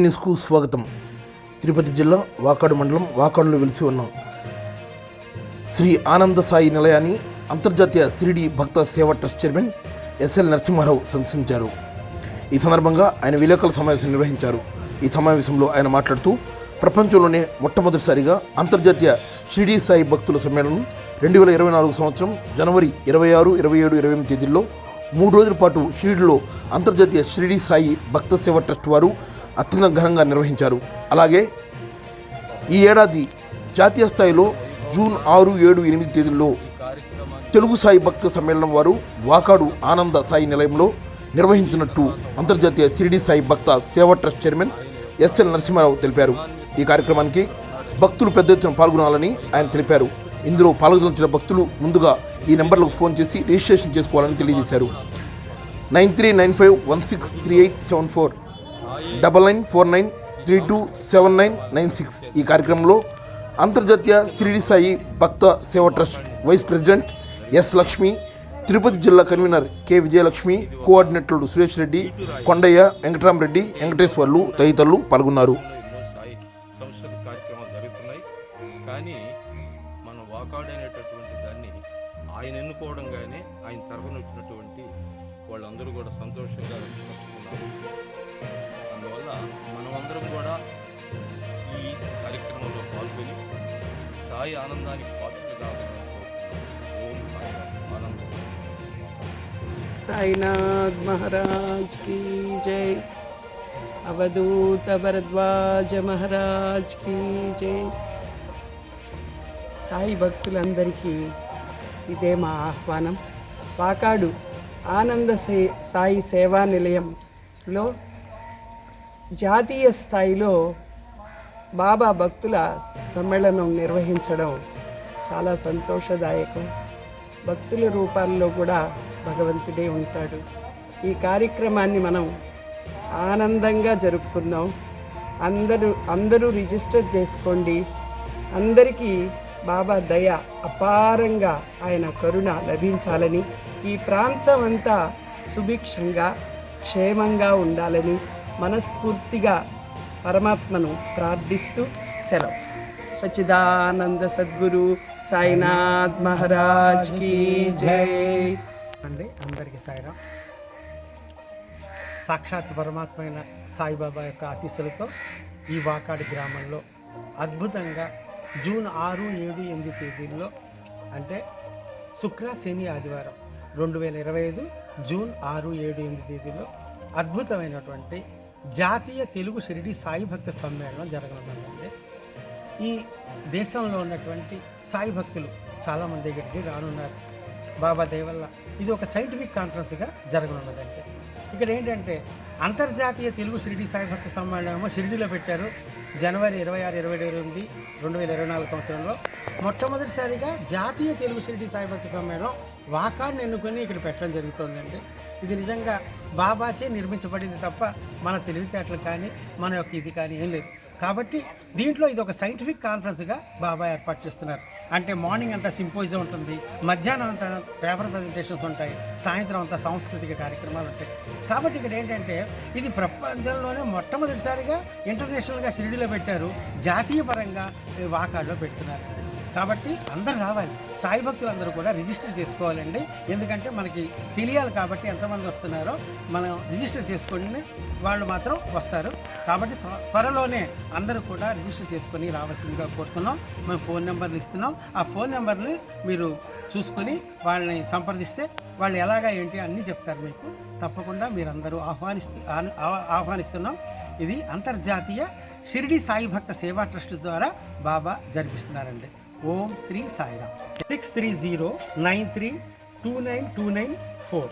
న్యూస్కు స్వాగతం. తిరుపతి జిల్లా వాకాడు మండలం వాకాడులో వెలిసి ఉన్నాం. శ్రీ ఆనంద సాయి నిలయాన్ని అంతర్జాతీయ సిరిడి భక్త సేవ ట్రస్ట్ చైర్మన్ ఎస్ఎల్ నరసింహారావు సందర్శించారు. ఈ సందర్భంగా ఆయన విలేకరుల సమావేశం నిర్వహించారు. ఈ సమావేశంలో ఆయన మాట్లాడుతూ ప్రపంచంలోనే మొట్టమొదటిసారిగా అంతర్జాతీయ షిరిడి సాయి భక్తుల సమ్మేళనం రెండు వేల ఇరవై నాలుగు సంవత్సరం జనవరి ఇరవై ఆరు ఇరవై ఏడు ఇరవై ఎనిమిది తేదీల్లో మూడు రోజుల పాటు షిరిడిలో అంతర్జాతీయ షిరిడి సాయి భక్త సేవ ట్రస్ట్ వారు అత్యంత ఘనంగా నిర్వహించారు. అలాగే ఈ ఏడాది జాతీయ స్థాయిలో జూన్ ఆరు ఏడు ఎనిమిది తేదీల్లో తెలుగు సాయి భక్త సమ్మేళనం వారు వాకాడు ఆనంద సాయి నిలయంలో నిర్వహించినట్టు అంతర్జాతీయ షిరిడి సాయి భక్త సేవా ట్రస్ట్ చైర్మన్ ఎస్ఎల్ నరసింహారావు తెలిపారు. ఈ కార్యక్రమానికి భక్తులు పెద్ద ఎత్తున పాల్గొనాలని ఆయన తెలిపారు. ఇందులో పాల్గొంచిన భక్తులు ముందుగా ఈ నెంబర్లకు ఫోన్ చేసి రిజిస్ట్రేషన్ చేసుకోవాలని తెలియజేశారు. Nine three nine five one six three eight seven four double nine four nine three two seven nine nine six. ఈ కార్యక్రమంలో అంతర్జాతీయ శిరిడి సాయి భక్త సేవ trust vice president S Lakshmi Tirupati జిల్లా కన్వీనర్ కె విజయలక్ష్మి కోఆర్డినేటర్లు సురేష్ రెడ్డి కొండయ్య వెంకటరామరెడ్డి వెంకటేశ్వర్లు తదితరులు పాల్గొన్నారు. కానీ వాకాడ్ అనేటటువంటి దాన్ని ఆయన ఎన్నుకోవడం కానీ ఆయన తరఫున వచ్చినటువంటి వాళ్ళందరూ కూడా సంతోషంగా అందువల్ల మనమందరం కూడా ఈ కార్యక్రమంలో పాల్గొని సాయి ఆనందానికి పాత్రలు ఓం సాయి సాయినాథ్ మహారాజ్ కీ జై. అవధూత భరద్వాజ మహారాజ్ కీ జై. సాయి భక్తులందరికీ ఇదే మా ఆహ్వానం. పాకాడు ఆనంద సాయి సేవా నిలయంలో జాతీయ స్థాయిలో బాబా భక్తుల సమ్మేళనం నిర్వహించడం చాలా సంతోషదాయకం. భక్తుల రూపాల్లో కూడా భగవంతుడే ఉంటాడు. ఈ కార్యక్రమాన్ని మనం ఆనందంగా జరుపుకుందాం. అందరూ అందరూ రిజిస్టర్ చేసుకోండి. అందరికీ బాబా దయ అపారంగా ఆయన కరుణ లభించాలని ఈ ప్రాంతం అంతా సుభిక్షంగా క్షేమంగా ఉండాలని మనస్ఫూర్తిగా పరమాత్మను ప్రార్థిస్తూ సెలవు. సచ్చిదానంద సద్గురు సాయినాథ్ మహారాజ్ కీ జై. అండి అందరికీ సాయిరా. సాక్షాత్ పరమాత్మ అయిన సాయిబాబా యొక్క ఆశీస్సులతో ఈ వాకాడి గ్రామంలో అద్భుతంగా జూన్ ఆరు ఏడు ఎనిమిది తేదీల్లో అంటే శుక్ర శని ఆదివారం రెండు వేల ఇరవై ఐదు జూన్ ఆరు ఏడు ఎనిమిది తేదీలో అద్భుతమైనటువంటి జాతీయ తెలుగు షిరిడి సాయి భక్త సమ్మేళనం జరగనుందండి. ఈ దేశంలో ఉన్నటువంటి సాయి భక్తులు చాలామంది దగ్గరికి రానున్నారు. బాబా దేవల్ల ఇది ఒక సైంటిఫిక్ కాన్ఫరెన్స్గా జరగనున్నదండి. ఇక్కడ ఏంటంటే అంతర్జాతీయ తెలుగు షిరిడి సాయి భక్త సమ్మేళనము షిరిడిలో పెట్టారు. జనవరి ఇరవై ఆరు ఇరవై ఎనిమిది రెండు వేల ఇరవై నాలుగు సంవత్సరంలో మొట్టమొదటిసారిగా జాతీయ తెలుగు షిరిడి సాయి సమ్మేళనం వాకాన్ని ఎన్నుకొని ఇక్కడ పెట్టడం జరుగుతుందండి. ఇది నిజంగా బాబాచే నిర్మించబడింది తప్ప మన తెలివితేటలు కానీ మన యొక్క ఇది కానీ ఏం లేదు. కాబట్టి దీంట్లో ఇది ఒక సైంటిఫిక్ కాన్ఫరెన్స్గా బాబా ఏర్పాటు చేస్తున్నారు. అంటే మార్నింగ్ అంతా సింపోజియం ఉంటుంది మధ్యాహ్నం అంతా పేపర్ ప్రజెంటేషన్స్ ఉంటాయి సాయంత్రం అంతా సాంస్కృతిక కార్యక్రమాలు ఉంటాయి. కాబట్టి ఇక్కడ ఏంటంటే ఇది ప్రపంచంలోనే మొట్టమొదటిసారిగా ఇంటర్నేషనల్గా షిరిడిలో పెట్టారు జాతీయ పరంగా వాకాడ్లో పెడుతున్నారు. కాబట్టి అందరు రావాలి. సాయి భక్తులు అందరూ కూడా రిజిస్టర్ చేసుకోవాలండి. ఎందుకంటే మనకి తెలియాలి కాబట్టి ఎంతమంది వస్తున్నారో మనం రిజిస్టర్ చేసుకొని వాళ్ళు మాత్రం వస్తారు. కాబట్టి త్వ- త్వరలోనే అందరూ కూడా రిజిస్టర్ చేసుకొని రావాల్సిందిగా కోరుతున్నాం. మేము ఫోన్ నెంబర్లు ఇస్తున్నాం. ఆ ఫోన్ నెంబర్ని మీరు చూసుకొని వాళ్ళని సంప్రదిస్తే వాళ్ళు ఎలాగా ఏంటి అన్నీ చెప్తారు మీకు. తప్పకుండా మీరందరూ ఆహ్వానిస్తూ ఆహ్వానిస్తున్నాం. ఇది అంతర్జాతీయ షిరిడి సాయి భక్త సేవా ట్రస్ట్ ద్వారా బాబా జరిపిస్తున్నారండి. ఓం Shri Sairam. Six three zero nine three two nine two nine four